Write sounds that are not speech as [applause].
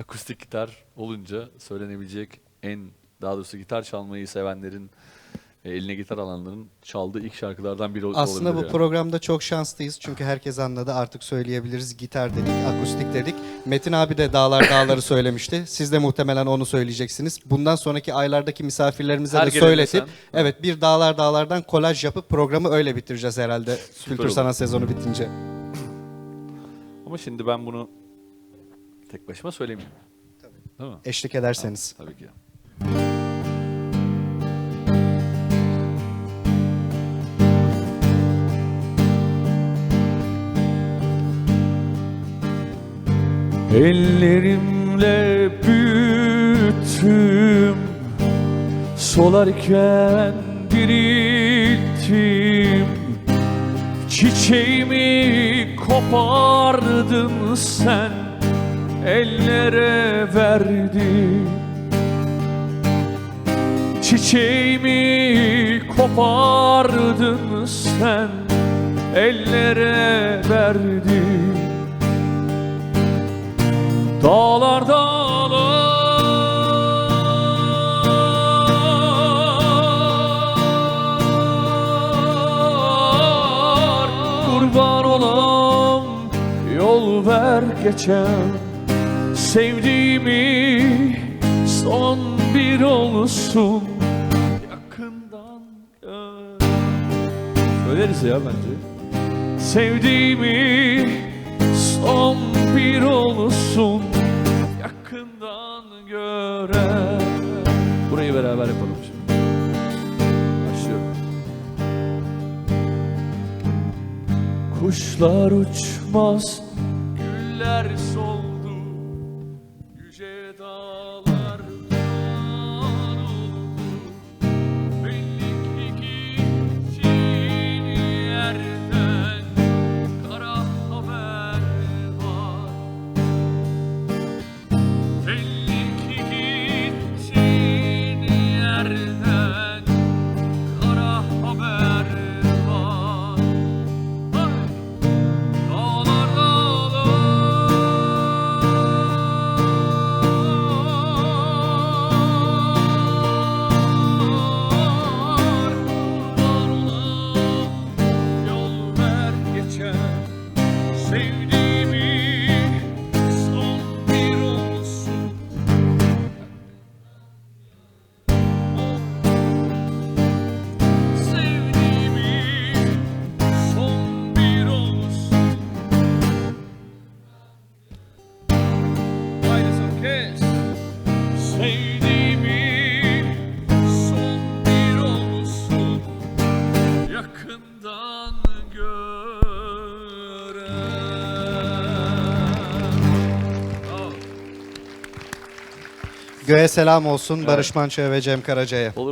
akustik gitar olunca söylenebilecek en daha doğrusu gitar çalmayı sevenlerin e, eline gitar alanların çaldığı ilk şarkılardan biri ol- Aslında bu olabilir yani. programda çok şanslıyız çünkü herkes anladı artık söyleyebiliriz. Gitar dedik, akustik dedik. Metin abi de Dağlar Dağları [laughs] söylemişti. Siz de muhtemelen onu söyleyeceksiniz. Bundan sonraki aylardaki misafirlerimize Her de gelende söyletip sen- evet bir Dağlar Dağlar'dan kolaj yapıp programı öyle bitireceğiz herhalde. Kültür olur. sanat sezonu bitince. Ama şimdi ben bunu tek başıma söylemeyeyim. Değil mi? Eşlik ederseniz. Tabii ki. Ellerimle büyüttüm Solarken dirilttim Çiçeğimi kopardın sen Ellere verdin Çiçeğimi kopardın sen Ellere verdin Dağlar dağlar Kurban olam Yol ver geçen Sevdiğimi son bir olsun. Yakından gör. Söyleriz ya bence. Sevdiğimi son bir olsun. Yakından gören Burayı beraber yapalım şimdi. Kuşlar uçmaz Güller soldu Yüce dağlar Yakından gören. Göğe selam olsun Barış Manço'ya ve Cem Karaca'ya. Olur.